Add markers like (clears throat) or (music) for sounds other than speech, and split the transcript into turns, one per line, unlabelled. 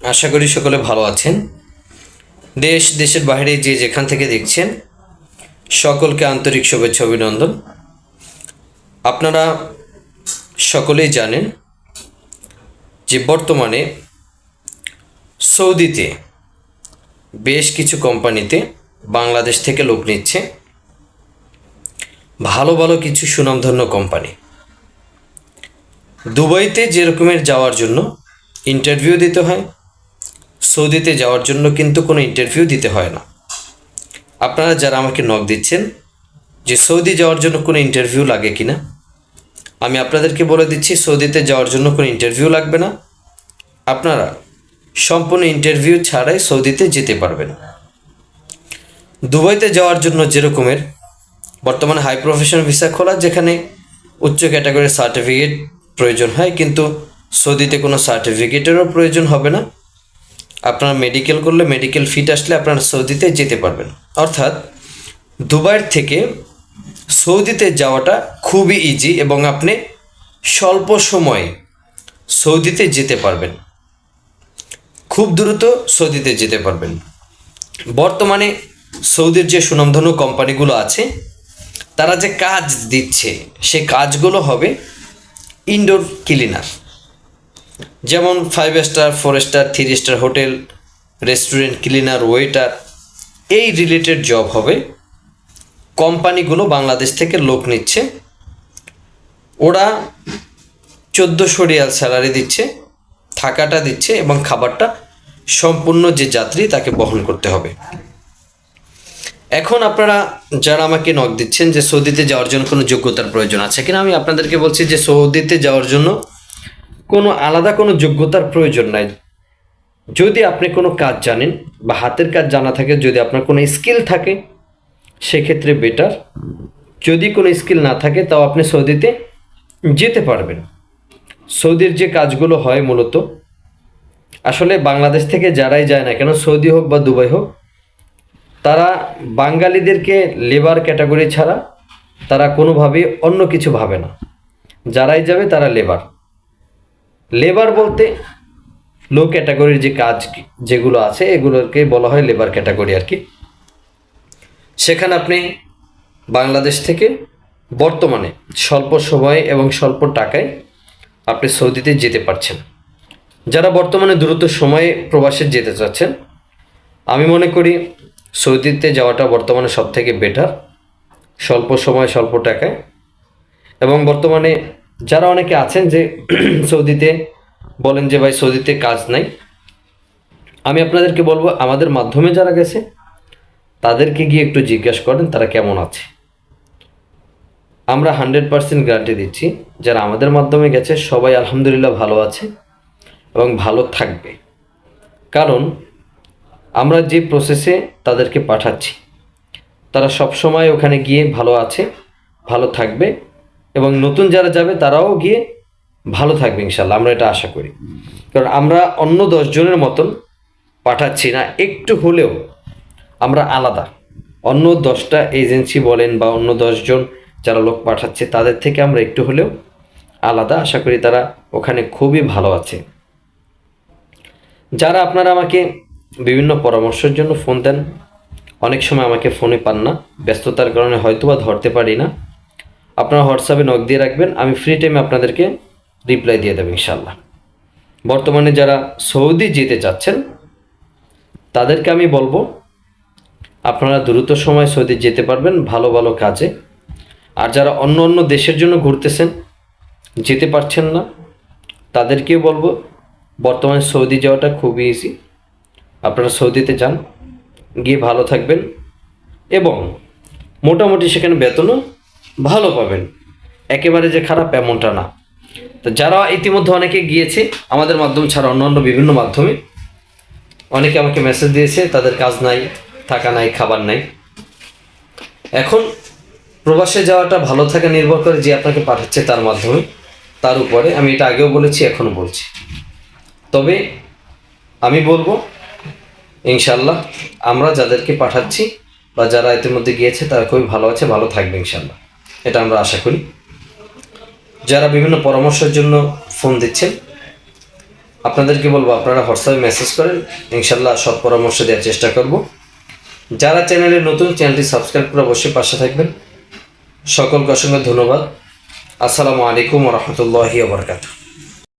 আশা করি সকলে ভালো আছেন। দেশ, দেশের বাইরে যে যেখান থেকে দেখছেন, সকলকে আন্তরিক শুভেচ্ছা, অভিনন্দন। আপনারা সকলেই জানেন যে বর্তমানে সৌদিতে বেশ কিছু কোম্পানিতে বাংলাদেশ থেকে লোক নিচ্ছে। ভালো ভালো কিছু সুনামধন্য কোম্পানি। দুবাইতে যে রকমের যাওয়ার জন্য ইন্টারভিউ দিতে হয় সৌদিতে যাওয়ার জন্য কিন্তু কোনো ইন্টারভিউ দিতে হয় না। আপনারা যারা আমাকে নক দিচ্ছেন যে সৌদি যাওয়ার জন্য কোনো ইন্টারভিউ লাগে কি না আমি আপনাদেরকে বলে দিচ্ছি, সৌদিতে যাওয়ার জন্য কোনো ইন্টারভিউ লাগবে না। আপনারা সম্পূর্ণ ইন্টারভিউ ছাড়াই সৌদিতে যেতে পারবেন। দুবাইতে যাওয়ার জন্য যেরকমের, বর্তমানে হাই প্রফেশন ভিসা খোলা, যেখানে উচ্চ ক্যাটাগরির সার্টিফিকেট প্রয়োজন হয়, কিন্তু সৌদিতে কোনো সার্টিফিকেটেরও প্রয়োজন হবে না। আপনারা মেডিকেল করলে মেডিকেল ফিট আসলে আপনারা সৌদিতে যেতে পারবেন। অর্থাৎ দুবাইয়ের থেকে সৌদিতে যাওয়াটা খুবই ইজি এবং আপনি স্বল্প সময়ে সৌদিতে যেতে পারবেন। খুব দ্রুত সৌদিতে যেতে পারবেন। বর্তমানে সৌদির যে সুনামধন্য কোম্পানিগুলো আছে, তারা যে কাজ দিচ্ছে, সে কাজগুলো হবে ইনডোর ক্লিনার যেমন five star four star three star hotel restaurant cleaner waiter এই রিলেটেড জব হবে। কোম্পানিগুলো বাংলাদেশ থেকে লোক নিচ্ছে। ওরা চোদ্দোশো রিয়াল স্যালারি দিচ্ছে, থাকাটা দিচ্ছে এবং খাবারটা সম্পূর্ণ যে যাত্রী তাকে বহন করতে হবে। এখন আপনারা যারা আমাকে নক দিচ্ছেন যে সৌদিতে যাওয়ার জন্য কোনো যোগ্যতার প্রয়োজন আছে কিনা, আমি আপনাদেরকে বলছি যে সৌদিতে যাওয়ার জন্য কোনো আলাদা কোনো যোগ্যতার প্রয়োজন নাই। যদি আপনি কোনো কাজ জানেন বা হাতের কাজ জানা থাকে, যদি আপনার কোনো স্কিল থাকে, সেক্ষেত্রে বেটার। যদি কোনো স্কিল না থাকে, তাও আপনি সৌদিতে যেতে পারবেন। সৌদির যে কাজগুলো হয় মূলত, আসলে বাংলাদেশ থেকে যারাই যায় না কেন, সৌদি হোক বা দুবাই হোক, তারা বাঙালিদেরকে লেবার ক্যাটাগরি ছাড়া তারা কোনোভাবেই অন্য কিছু ভাবে না। যারাই যাবে তারা লেবার লেবার বলতে লো ক্যাটাগরির যে কাজ যেগুলো আছে, এগুলোকে বলা হয় লেবার ক্যাটাগরি আর কি। সেখানে আপনি বাংলাদেশ থেকে বর্তমানে স্বল্প সময়ে এবং স্বল্প টাকায় আপনি সৌদিতে যেতে পারছেন। যারা বর্তমানে দ্রুত সময়ে প্রবাসে যেতে চাচ্ছেন, আমি মনে করি সৌদিতে যাওয়াটা বর্তমানে সব থেকে বেটার স্বল্প সময় স্বল্প টাকায় এবং বর্তমানে যারা অনেকে আছেন যে (clears throat) সৌদিতে বলেন যে, ভাই, সৌদিতে কাজ নাই। আমি আপনাদেরকে বলব, আমাদের মাধ্যমে যারা গেছে, তাদেরকে গিয়ে একটু জিজ্ঞাসা করেন, তারা কেমন আছে? আমরা হান্ড্রেড পার্সেন্ট গ্যারান্টি দিচ্ছি, যারা আমাদের মাধ্যমে গেছে, সবাই আলহামদুলিল্লাহ ভালো আছে এবং ভালো থাকবে। কারণ, আমরা যে প্রসেসে তাদেরকে পাঠাচ্ছি, তারা সব সময় ওখানে গিয়ে ভালো আছে, ভালো থাকবে এবং নতুন যারা যাবে তারাও গিয়ে ভালো থাকবে ইনশাল্লাহ আমরা এটা আশা করি। কারণ আমরা অন্য দশজনের মতন পাঠাচ্ছি না, একটু হলেও আমরা আলাদা। অন্য দশটা এজেন্সি বলেন বা অন্য দশজন যারা লোক পাঠাচ্ছে, তাদের থেকে আমরা একটু হলেও আলাদা। আশা করি তারা ওখানে খুবই ভালো আছে। যারা আপনারা আমাকে বিভিন্ন পরামর্শের জন্য ফোন দেন, অনেক সময় আমাকে ফোনে পান না। ব্যস্ততার কারণে হয়তো বা ধরতে পারি না। আপনারা হোয়াটসঅ্যাপে নক দিয়ে রাখবেন, আমি ফ্রি টাইমে আপনাদেরকে রিপ্লাই দিয়ে দেবো ইনশাল্লাহ বর্তমানে যারা সৌদি যেতে চাচ্ছেন, তাদেরকে আমি বলব, আপনারা দ্রুত সময় সৌদি যেতে পারবেন ভালো ভালো কাজে। আর যারা অন্য অন্য দেশের জন্য ঘুরতেছেন, যেতে পারছেন না, তাদেরকেও বলব, বর্তমানে সৌদি যাওয়াটা খুবই ইজি আপনারা সৌদিতে যান, গিয়ে ভালো থাকবেন, এবং মোটামুটি সেখানে বেতনও ভালো পাবেন। একেবারে যে খারাপ এমনটা না। তো যারা ইতিমধ্যে অনেকে গিয়েছে, আমাদের মাধ্যম ছাড়া অন্যান্য বিভিন্ন মাধ্যমে, অনেকে আমাকে মেসেজ দিয়েছে, তাদের কাজ নাই, থাকা নাই, খাবার নাই। এখন প্রবাসে যাওয়াটা ভালো থাকা নির্ভর করে যে আপনাকে পাঠাচ্ছে তার মাধ্যমে, তার উপরে। আমি এটা আগেও বলেছি, এখনও বলছি। তবে আমি বলব ইনশাল্লাহ আমরা যাদেরকে পাঠাচ্ছি বা যারা ইতিমধ্যে গিয়েছে, তারা খুবই ভালো আছে, ভালো থাকবে ইনশাল্লাহ এটা আমরা আশা করি। যারা বিভিন্ন পরামর্শের জন্য ফোন দিচ্ছেন, আপনাদেরকে বলব, আপনারা হোয়াটসঅ্যাপে মেসেজ করেন, ইনশাল্লাহ সব পরামর্শ দেওয়ার চেষ্টা করব। যারা চ্যানেলে নতুন, চ্যানেলটি সাবস্ক্রাইব করে অবশ্যই পাশে থাকবেন। সকলকে অসংখ্য ধন্যবাদ। আসসালামু আলাইকুম রহমতুল্লাহি ওবরকাতু